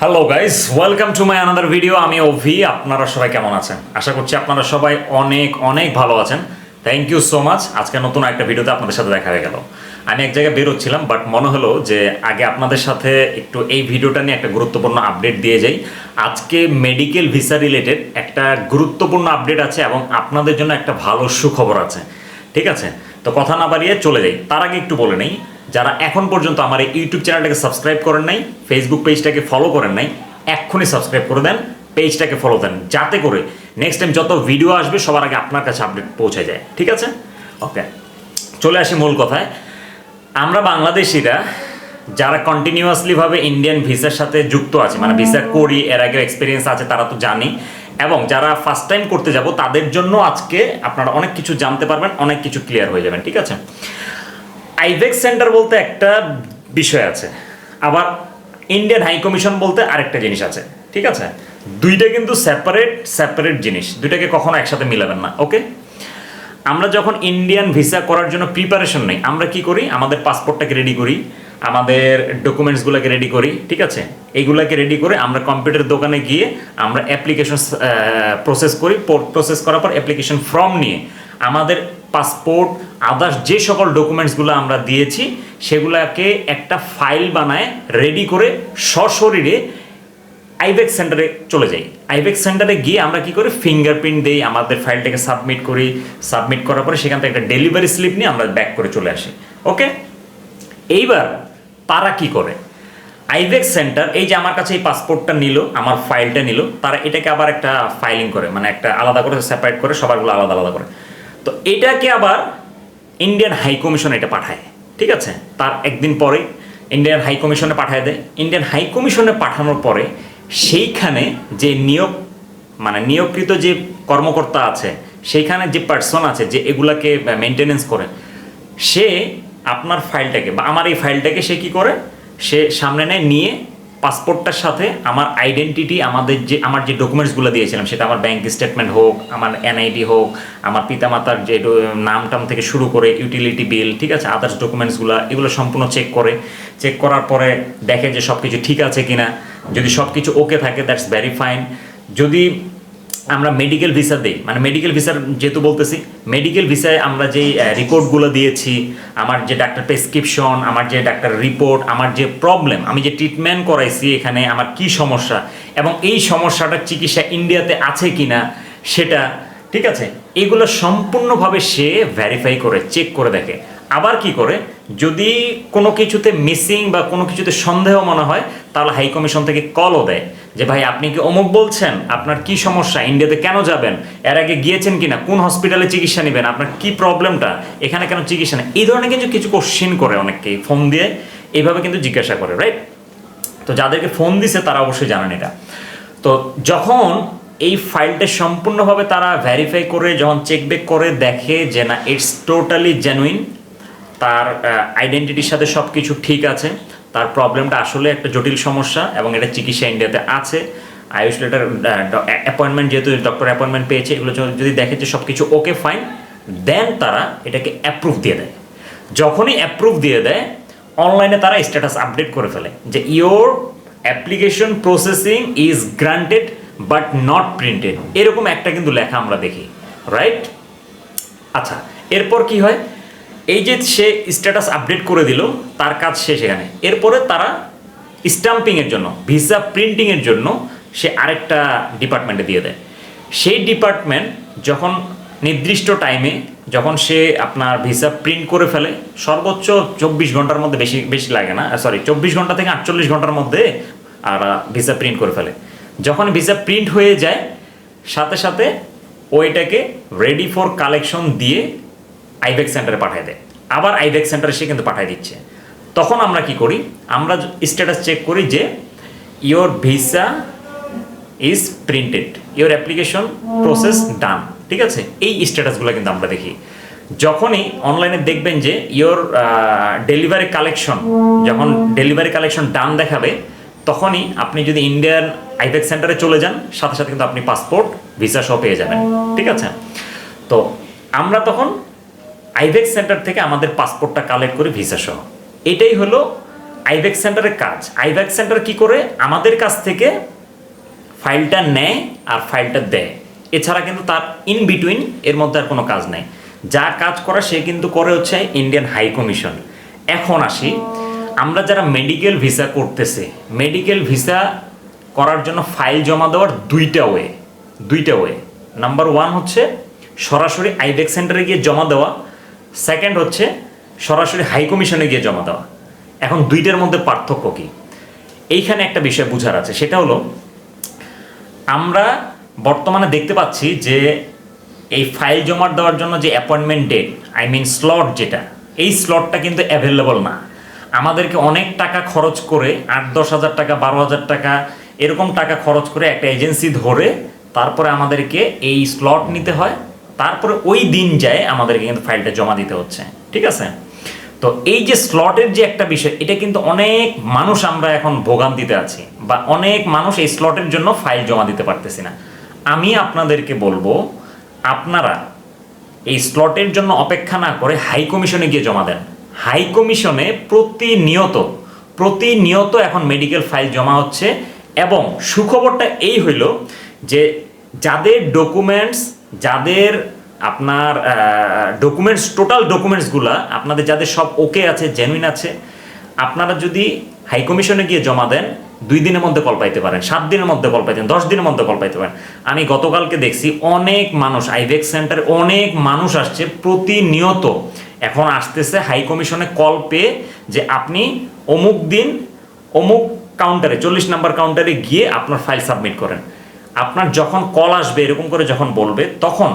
Hello guys welcome to my another video আমি অভি। আপনারা সবাই কেমন আছেন? আশা করছি আপনারা সবাই অনেক অনেক ভালো আছেন। থ্যাংক ইউ সো মাচ আজকে নতুন একটা ভিডিওতে আপনাদের সাথে দেখা হয়ে গেল। আমি এক জায়গায় বেরোচ্ছিলাম বাট মনে হলো যে আগে আপনাদের সাথে একটু এই ভিডিওটা নিয়ে একটা গুরুত্বপূর্ণ আপডেট দিয়ে যাই। আজকে মেডিকেল ভিসা রিলেটেড একটা গুরুত্বপূর্ণ আপডেট আছে এবং আপনাদের জন্য একটা ভালো সুখবর আছে। ঠিক আছে? তো কথা না বাড়িয়ে চলে যাই। তার আগে একটু বলে নেই যারা এখন পর্যন্ত আমার এই ইউটিউব চ্যানেলটাকে সাবস্ক্রাইব করেন নাই ফেসবুক পেজটাকে ফলো করেন নাই, এক্ষুনি সাবস্ক্রাইব করে দেন পেজটাকে ফলো দেন, যাতে করে নেক্সট টাইম যত ভিডিও আসবে, সবার আগে আপনার কাছে আপডেট পৌঁছে যায়। ঠিক আছে? ওকে চলে আসি মূল কথায়। আমরা বাংলাদেশিরা যারা কন্টিনিউয়াসলিভাবে ইন্ডিয়ান ভিসার সাথে যুক্ত আছে মানে ভিসা করি, এর আগে এক্সপিরিয়েন্স আছে, তারা তো জানি, এবং যারা ফার্স্ট টাইম করতে যাব, তাদের জন্য আজকে আপনারা অনেক কিছু জানতে পারবেন, অনেক কিছু ক্লিয়ার হয়ে যাবেন। ঠিক আছে? আইভেক্স সেন্টার বলতে একটা বিষয় আছে। আবার ইন্ডিয়ান হাই কমিশন বলতে আরেকটা জিনিস আছে। ঠিক আছে? দুইটা কিন্তু সেপারেট সেপারেট জিনিস। দুইটাকে কখনো একসাথে মিলাবেন না। ওকে আমরা যখন ইন্ডিয়ান ভিসা করার জন্য প্রিপারেশন নেই, আমরা কি করি? আমাদের পাসপোর্টটাকে রেডি করি, আমাদের ডকুমেন্টসগুলোকে রেডি করি, ঠিক আছে? এইগুলোকে রেডি করে আমরা কম্পিউটার দোকানে গিয়ে আমরা অ্যাপ্লিকেশন প্রসেস করি। প্রসেস করার পর অ্যাপ্লিকেশন ফর্ম নিয়ে আমাদের পাসপোর্ট আদার্স যে সকল ডকুমেন্টসগুলো আমরা দিয়েছি, সেগুলোকে একটা ফাইল বানায় রেডি করে সশরীরে আইবেক সেন্টারে চলে যাই আইবেক সেন্টারে গিয়ে আমরা কি করি? ফিঙ্গারপ্রিন্ট দিই, আমাদের ফাইলটাকে সাবমিট করি। সাবমিট করার পরে সেখান থেকে একটা ডেলিভারি স্লিপ নিয়ে আমরা ব্যাক করে চলে আসি। ওকে এইবার তারা কি করে? আইবেক্স সেন্টার, এই যে আমার কাছে এই পাসপোর্টটা নিল, আমার ফাইলটা নিল, তারা এটাকে আবার একটা ফাইলিং করে মানে একটা আলাদা করে সেপারেট করে, সবারগুলো আলাদা আলাদা করে। তো এটাকে আবার ইন্ডিয়ান হাই কমিশন এটা পাঠায়, ঠিক আছে? তার একদিন পরে ইন্ডিয়ান হাই কমিশনে পাঠায় দেয়। ইন্ডিয়ান হাই কমিশনে পাঠানোর পরে সেইখানে যে নিয়োগ মানে নিয়োগকৃত যে কর্মকর্তা আছে, সেইখানে যে পার্সন আছে, যে এগুলাকে মেনটেনেন্স করে, সে আপনার ফাইলটাকে বা আমার এই ফাইলটাকে সে কি করে? সে সামনে নেয়, নিয়ে পাসপোর্টটার সাথে আমার আইডেন্টিটি আমাদের যে, আমার যে ডকুমেন্টসগুলো দিয়েছিলাম, সেটা আমার ব্যাংক স্টেটমেন্ট হোক, আমার এনআইডি হোক, আমার পিতামাতার যে নাম টাম থেকে শুরু করে ইউটিলিটি বিল ঠিক আছে? আদার্স ডকুমেন্টসগুলো এগুলো সম্পূর্ণ চেক করে। চেক করার পরে দেখে যে সব কিছু ঠিক আছে কিনা। যদি সব কিছু ওকে থাকে দ্যাটস ভেরি ফাইন যদি আমরা মেডিকেল ভিসা দিই। মানে মেডিকেল ভিসার যেহেতু বলতেছি মেডিকেল ভিসায় আমরা যে রিপোর্টগুলো দিয়েছি, আমার যে ডাক্তার প্রেসক্রিপশন আমার যে ডাক্তার রিপোর্ট আমার যে প্রবলেম আমি যে ট্রিটমেন্ট করাইছি এখানে আমার কি সমস্যা, এবং এই সমস্যাটার চিকিৎসা ইন্ডিয়াতে আছে কি না সেটা, ঠিক আছে? এগুলো সম্পূর্ণভাবে সে ভেরিফাই করে চেক করে দেখে। আবার কি করে? যদি কোনো কিছুতে মিসিং বা কোনো কিছুতে সন্দেহ মনে হয়, তাহলে হাই কমিশন থেকে কলও দেয়। যে ভাই, আপনি কি অমুক বলছেন? আপনার কি সমস্যা? ইন্ডিয়াতে কেন যাবেন? এর আগে গিয়েছেন কিনা? কোন হসপিটালে চিকিৎসা নেবেন? আপনার কি প্রবলেমটা? এখানে কেন চিকিৎসা নেই? এই ধরনের কিন্তু কিছু কোশ্চিন করে অনেককেই। ফোন দিয়ে এইভাবে কিন্তু জিজ্ঞাসা করে রাইট তো যাদেরকে ফোন দিছে, তারা অবশ্যই জানেন এটা। তো যখন এই ফাইলটা সম্পূর্ণভাবে তারা ভেরিফাই করে, যখন চেক বেক করে, দেখে যে না ইটস টোটালি জেনুইন তার আইডেন্টিটির সাথে সব কিছু ঠিক আছে তার প্রবলেমটা আসলে একটা জটিল সমস্যা এবং এটা চিকিৎসা ইন্ডিয়াতে আছে। আয়ুষ লেটার অ্যাপয়েন্টমেন্ট যেহেতু ডক্টর অ্যাপয়েন্টমেন্ট পেয়েছে, এগুলো যদি দেখে যে সব কিছু ওকে ফাইন দেন তারা এটাকে অ্যাপ্রুভ দিয়ে দেয়। যখনই অ্যাপ্রুভ দিয়ে দেয় অনলাইনে তারা স্ট্যাটাস আপডেট করে ফেলে যে your application processing is granted but not printed এরকম একটা কিন্তু লেখা আমরা দেখি রাইট আচ্ছা এরপর কি হয়? এই যে সে স্ট্যাটাস আপডেট করে দিল, তার কাজ শেষ এখানে। এরপরে তারা স্টাম্পিংয়ের জন্য ভিসা প্রিন্টিংয়ের জন্য সে আরেকটা ডিপার্টমেন্টে দিয়ে দেয়। সেই ডিপার্টমেন্ট যখন নির্দিষ্ট টাইমে যখন সে আপনার ভিসা প্রিন্ট করে ফেলে, সর্বোচ্চ চব্বিশ ঘণ্টার মধ্যে বেশি বেশি লাগে না সরি চব্বিশ ঘণ্টা থেকে আটচল্লিশ ঘণ্টার মধ্যে আর ভিসা প্রিন্ট করে ফেলে। যখন ভিসা প্রিন্ট হয়ে যায়, সাথে সাথে ওইটাকে রেডি ফর কালেকশন দিয়ে আইবেক সেন্টারে পাঠিয়ে দেয়। আবার আইবেক সেন্টারে সে কিন্তু পাঠিয়ে দিচ্ছে। তখন আমরা কি করি? আমরা স্ট্যাটাস চেক করি যে your visa is printed your application process done ঠিক আছে? এই স্ট্যাটাসগুলো কিন্তু আমরা দেখি। যখনই অনলাইনে দেখবেন যে ইওর ডেলিভারি কালেকশন যখন ডেলিভারি কালেকশন ডান দেখাবে, তখনই আপনি যদি ইন্ডিয়ান আইবেক সেন্টারে চলে যান, সাথে সাথে কিন্তু আপনি পাসপোর্ট ভিসা সহ পেয়ে যাবেন, ঠিক আছে? তো আমরা তখন আইভেক্স সেন্টার থেকে আমাদের পাসপোর্টটা কালেক্ট করে ভিসা সহ। এটাই হলো আইব্যাক সেন্টারের কাজ। আইব্যাক সেন্টার কি করে? আমাদের কাছ থেকে ফাইলটা নেয় আর ফাইলটা দেয়। এছাড়া কিন্তু তার ইন বিটুইন এর মধ্যে আর কোনো কাজ নেই। যা কাজ করে সে কিন্তু করে হচ্ছে ইন্ডিয়ান হাই কমিশন এখন আসি, আমরা যারা মেডিকেল ভিসা করতেছে মেডিকেল ভিসা করার জন্য ফাইল জমা দেওয়ার দুইটা ওয়ে দুইটা ওয়ে নাম্বার ওয়ান হচ্ছে সরাসরি আইবেক সেন্টারে গিয়ে জমা দেওয়া সেকেন্ড হচ্ছে সরাসরি হাই কমিশনে গিয়ে জমা দেওয়া। এখন দুইটার মধ্যে পার্থক্য কী? এইখানে একটা বিষয় বুঝার আছে, সেটা হলো আমরা বর্তমানে দেখতে পাচ্ছি যে এই ফাইল জমা দেওয়ার জন্য যে appointment date I mean slot যেটা, এই স্লটটা কিন্তু অ্যাভেলেবল না। আমাদেরকে অনেক টাকা খরচ করে আট, দশ হাজার টাকা, বারো হাজার টাকা এরকম টাকা খরচ করে একটা এজেন্সি ধরে তারপরে আমাদেরকে এই স্লট নিতে হয়। তারপরে ওই দিন যায় আমাদেরকে কিন্তু ফাইলটা জমা দিতে হচ্ছে, ঠিক আছে? তো এই যে স্লটের যে একটা বিষয়, এটা কিন্তু অনেক মানুষ আমরা এখন ভোগান্তিতে আছি বা অনেক মানুষ এই স্লটের জন্য ফাইল জমা দিতে পারতেছি না। আমি আপনাদেরকে বলব, আপনারা এই স্লটের জন্য অপেক্ষা না করে হাই কমিশনে গিয়ে জমা দেন। হাই কমিশনে প্রতিনিয়ত প্রতিনিয়ত এখন মেডিকেল ফাইল জমা হচ্ছে এবং সুখবরটা এই হইল যে যাদের ডকুমেন্টস যাদের আপনার ডকুমেন্টস টোটাল ডকুমেন্টসগুলা আপনাদের যাদের সব ওকে আছে জেনুইন আছে, আপনারা যদি হাই কমিশনে গিয়ে জমা দেন, দুই দিনের মধ্যে কল পাইতে পারেন, সাত দিনের মধ্যে কল পাইতেন দশ দিনের মধ্যে কল পাইতে পারেন। আমি গতকালকে দেখছি অনেক মানুষ আইবেক সেন্টারে অনেক মানুষ আসছে, প্রতিনিয়ত এখন আসতেছে হাই কমিশনে কল পেয়ে যে আপনি অমুক দিন অমুক কাউন্টারে চল্লিশ নাম্বার কাউন্টারে গিয়ে আপনার ফাইল সাবমিট করেন। আপনার যখন কল আসবে, এরকম করে যখন বলবে, তখন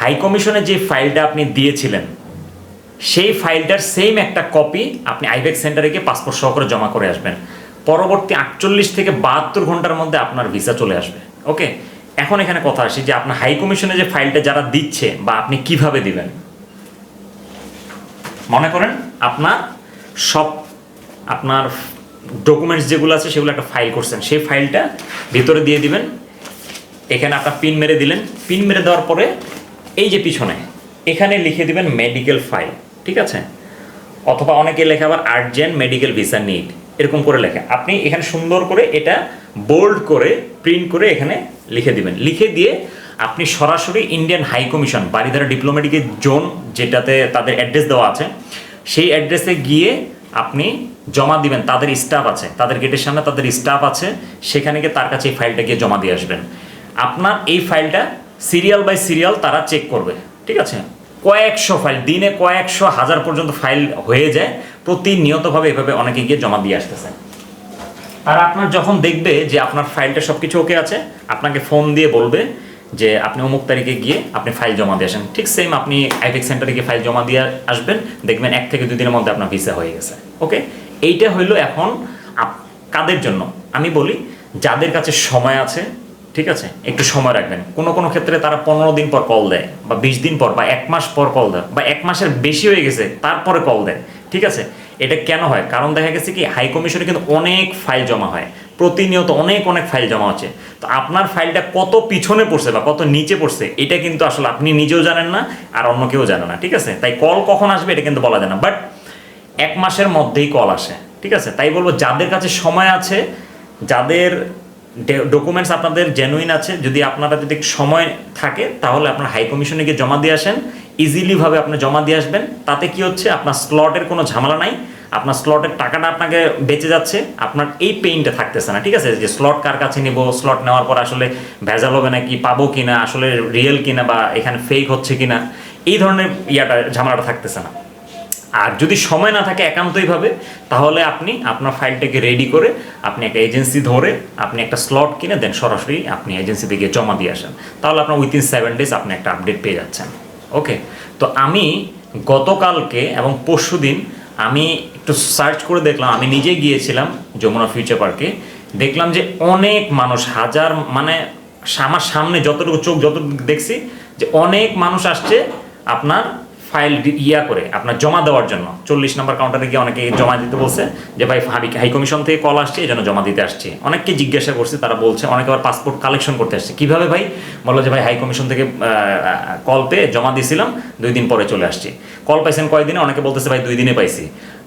হাই কমিশনে যে ফাইলটা আপনি দিয়েছিলেন, সেই ফাইলটার সেম একটা কপি আপনি আইবেক সেন্টারে গিয়ে পাসপোর্ট সহকারে জমা করে আসবেন। পরবর্তী আটচল্লিশ থেকে বাহাত্তর ঘণ্টার মধ্যে আপনার ভিসা চলে আসবে। ওকে এখন এখানে কথা আসি যে আপনার হাই কমিশনে যে ফাইলটা যারা দিচ্ছে বা আপনি কীভাবে দিবেন? মনে করেন, আপনার সব, আপনার ডকুমেন্টস যেগুলো আছে সেগুলো একটা ফাইল করছেন। সেই ফাইলটা ভিতরে দিয়ে দিবেন। এখানে আপনার পিন মেরে দিলেন। পিন মেরে দেওয়ার পরে এই যে পিছনে, এখানে লিখে দিবেন মেডিকেল ফাইল ঠিক আছে? অথবা অনেকে লেখে আবার আর্জেন্ট মেডিকেল ভিসা নিড এরকম করে লেখে। আপনি এখানে সুন্দর করে এটা বোল্ড করে প্রিন্ট করে এখানে লিখে দিবেন। লিখে দিয়ে আপনি সরাসরি ইন্ডিয়ান হাই কমিশন বারিধারা ডিপ্লোম্যাটিকের জোন যেটাতে তাদের অ্যাড্রেস দেওয়া আছে, সেই অ্যাড্রেসে গিয়ে আপনি জমা দিবেন, তাদের স্টাফ আছে, তাদের গেটের সামনে তাদের স্টাফ আছে, সেখানে গিয়ে তার কাছে এই ফাইলটা গিয়ে জমা দিয়ে আসবেন। আপনার এই ফাইলটা সিরিয়াল বাই সিরিয়াল তারা চেক করবে, ঠিক আছে? কয়েকশো ফাইল দিনে কয়েকশো হাজার পর্যন্ত ফাইল হয়ে যায়, প্রতিনিয়তভাবে এভাবে অনেকে গিয়ে জমা দিয়ে আসতেছে। আর আপনার যখন দেখবে যে আপনার ফাইলটা সব কিছু ওকে আছে, আপনাকে ফোন দিয়ে বলবে যে আপনি অমুক তারিখে গিয়ে আপনি ফাইল জমা দিয়ে আসেন। ঠিক সেম আপনি আইফেক সেন্টারে গিয়ে ফাইল জমা দিয়ে আসবেন, দেখবেন এক থেকে দুই দিনের মধ্যে আপনার ভিসা হয়ে গেছে। ওকে এইটা হইল এখন কাদের জন্য? আমি বলি যাদের কাছে সময় আছে, ঠিক আছে? একটু সময় রাখবেন। কোনো কোনো ক্ষেত্রে তারা পনেরো দিন পর কল দেয়, বা বিশ দিন পর, বা এক মাস পর কল দেয়, বা এক মাসের বেশি হয়ে গেছে, তারপরে কল দেয়। ঠিক আছে? এটা কেন হয়? কারণ দেখা গেছে কি হাই কমিশনে কিন্তু অনেক ফাইল জমা হয়। প্রতিনিয়ত অনেক অনেক ফাইল জমা হচ্ছে। তো আপনার ফাইলটা কত পিছনে পড়ছে বা কত নিচে পড়ছে, এটা কিন্তু আসলে আপনি নিজেও জানেন না, আর অন্য কেউ জানে না, ঠিক আছে? তাই কল কখন আসবে এটা কিন্তু বলা যায় না। বাট এক মাসের মধ্যেই কল আসে, ঠিক আছে? তাই বলব যাদের কাছে সময় আছে, যাদের ডকুমেন্টস আপনাদের জেনুইন আছে, যদি আপনারা যদি সময় থাকে, তাহলে আপনার হাই কমিশনে গিয়ে জমা দিয়ে আসেন। ইজিলিভাবে আপনি জমা দিয়ে আসবেন। তাতে কি হচ্ছে? আপনার স্লটের কোনো ঝামেলা নাই। আপনার স্লটের টাকাটা আপনাকে বেঁচে যাচ্ছে। আপনার এই পেইনটা থাকতেছে না, ঠিক আছে? যে স্লট কার কাছে নিব স্লট নেওয়ার পর আসলে ভেজাল হবে নাকি, পাবো কিনা, আসলে রিয়েল কিনা বা এখানে ফেক হচ্ছে কিনা, এই ধরনের ইয়াটা, ঝামেলাটা থাকতেছে না। আর যদি সময় না থাকে একান্তইভাবে তাহলে আপনি আপনার ফাইলটাকে রেডি করে আপনি একটা এজেন্সি ধরে আপনি একটা স্লট কিনে দেন সরাসরি আপনি এজেন্সিতে গিয়ে জমা দিয়ে আসেন। তাহলে আপনার উইথিন সেভেন ডেজ আপনি একটা আপডেট পেয়ে যাচ্ছেন। ওকে তো আমি গতকালকে এবং পরশু দিন আমি একটু সার্চ করে দেখলাম, আমি নিজে গিয়েছিলাম যমুনা ফিউচার পার্কে দেখলাম যে অনেক মানুষ, হাজার মানে আমার সামনে যতটুকু চোখ যতটুকু দেখছি, যে অনেক মানুষ আসছে আপনার ফাইল ইয়া করে আপনার জমা দেওয়ার জন্য। চল্লিশ নম্বর কাউন্টারে গিয়ে অনেকে জমা দিতে বলছে যে, ভাই, হাই কমিশন থেকে কল আসছে, এই জন্য জমা দিতে আসছে। অনেককে জিজ্ঞাসা করছে, তারা বলছে, অনেকে আবার পাসপোর্ট কালেকশন করতে আসছে। কীভাবে ভাই? বলল যে, ভাই হাই কমিশন থেকে কল পেয়ে জমা দিয়েছিলাম, দুই দিন পরে চলে আসছি। কল পাইছেন কয়দিনে অনেকে বলতেছে, ভাই, দুই দিনে পাইছি।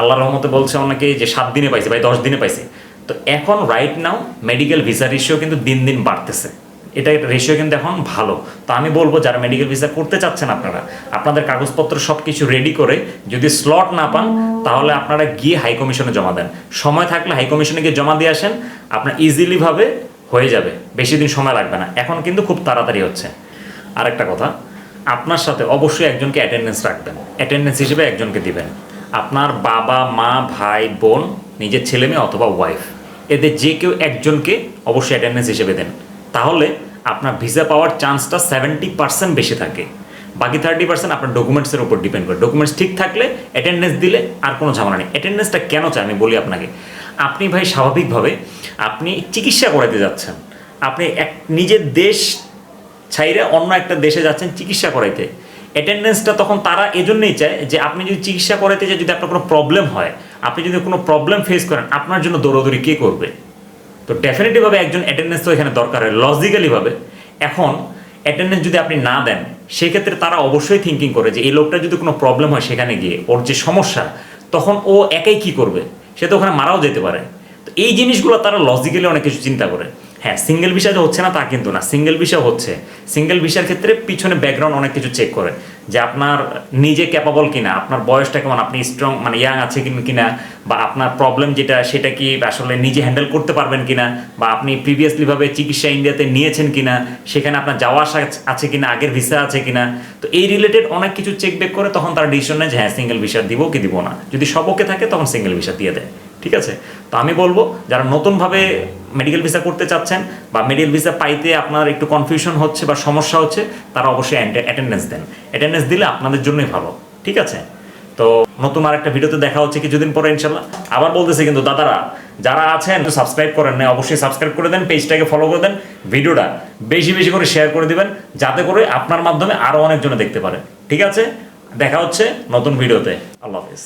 আল্লাহ রহমতে বলছে অনেকে যে, সাত দিনে পাইছে। ভাই, দশ দিনে পাইছে। তো এখন right now medical visa ratio কিন্তু দিন দিন বাড়তেছে। এটা রেশিও কিন্তু এখন ভালো। তো আমি বলব, যারা মেডিকেল ভিসা করতে চাচ্ছেন আপনারা, আপনাদের কাগজপত্র সব কিছু রেডি করে যদি স্লট না পান, তাহলে আপনারা গিয়ে হাই কমিশনে জমা দেন। সময় থাকলে হাই কমিশনে গিয়ে জমা দিয়ে আসেন, আপনার ইজিলি ভাবে হয়ে যাবে। বেশি দিন সময় লাগবে না। এখন কিন্তু খুব তাড়াতাড়ি হচ্ছে। আরেকটা কথা, আপনার সাথে অবশ্যই একজনকে অ্যাটেন্ডেন্স রাখবেন। অ্যাটেন্ডেন্স হিসেবে একজনকে দিবেন। আপনার বাবা, মা, ভাই, বোন, নিজের ছেলে মেয়ে অথবা ওয়াইফ এদের যে কেউ একজনকে অবশ্যই অ্যাটেন্ডেন্স হিসেবে দেন। তাহলে আপনার ভিসা পাওয়ার চান্সটা সেভেন্টি পার্সেন্ট বেশি থাকে। বাকি থার্টি পার্সেন্ট আপনার ডকুমেন্টসের উপর ডিপেন্ড করে। ডকুমেন্টস ঠিক থাকলে অ্যাটেন্ডেন্স দিলে আর কোনো ঝামেলা নেই। অ্যাটেন্ডেন্সটা কেন চাই আমি বলি আপনাকে। আপনি ভাই স্বাভাবিকভাবে আপনি চিকিৎসা করাতে যাচ্ছেন। আপনি এক নিজের দেশ ছাইরে অন্য একটা দেশে যাচ্ছেন চিকিৎসা করাইতে। অ্যাটেন্ডেন্সটা তখন তারা এজন্যই চায় যে আপনি যদি চিকিৎসা করাইতে যান, যদি আপনার কোনো প্রবলেম হয়, আপনি যদি কোনো প্রবলেম ফেস করেন, আপনার জন্য দৌড়াদৌড়ি কে করবে? তো ডেফিনেটিভাবে একজন অ্যাটেন্ডেন্স তো এখানে দরকার হয় লজিক্যালিভাবে এখন অ্যাটেন্ডেন্স যদি আপনি না দেন, সেক্ষেত্রে তারা অবশ্যই থিঙ্কিং করে যে এই লোকটা যদি কোনো প্রবলেম হয় সেখানে গিয়ে, ওর যে সমস্যা, তখন ও একাই কি করবে? সে তো ওখানে মারাও যেতে পারে। তো এই জিনিসগুলো তারা লজিক্যালি অনেক কিছু চিন্তা করে। হ্যাঁ সিঙ্গেল ভিসা যে হচ্ছে না, তা কিন্তু না। সিঙ্গেল ভিসা হচ্ছে। সিঙ্গেল ভিসার ক্ষেত্রে পিছনে ব্যাকগ্রাউন্ড অনেক কিছু চেক করে। যে আপনার নিজে ক্যাপাবল কিনা, আপনার বয়সটা কেমন, আপনি স্ট্রং মানে ইয়াং আছে কিন- বা আপনার প্রবলেম যেটা, সেটা কি আসলে নিজে হ্যান্ডেল করতে পারবেন কিনা, বা আপনি প্রিভিয়াসলিভাবে চিকিৎসা ইন্ডিয়াতে নিয়েছেন কিনা, সেখানে আপনার যাওয়া আসা আছে কিনা, আগের ভিসা আছে কিনা, তো এই রিলেটেড অনেক কিছু চেক বেক করে তখন তারা ডিসিশন নেয় যে হ্যাঁ সিঙ্গেল ভিসা দিব কি দিব না। যদি সবকে থাকে তখন সিঙ্গেল ভিসা দিয়ে দেয়। ঠিক আছে? তো আমি বলব, যারা নতুনভাবে মেডিকেল ভিসা করতে চাচ্ছেন বা মেডিকেল ভিসা পাইতে আপনার একটু কনফিউশন হচ্ছে বা সমস্যা হচ্ছে, তারা অবশ্যই অ্যাটেন্ডেন্স দেন। অ্যাটেন্ডেন্স দিলে আপনাদের জন্যই ভালো, ঠিক আছে? তো নতুন আর একটা ভিডিওতে দেখা হচ্ছে কিছুদিন পরে, ইনশাল্লাহ। আবার বলতেছি কিন্তু, দাদারা, যারা আছেন সাবস্ক্রাইব করেন না অবশ্যই সাবস্ক্রাইব করে দেন পেজটাকে ফলো করে দেন, ভিডিওটা বেশি বেশি করে শেয়ার করে দিবেন, যাতে করে আপনার মাধ্যমে আরও অনেকজনে দেখতে পারে। ঠিক আছে? দেখা হচ্ছে নতুন ভিডিওতে। আল্লাহ হাফিজ।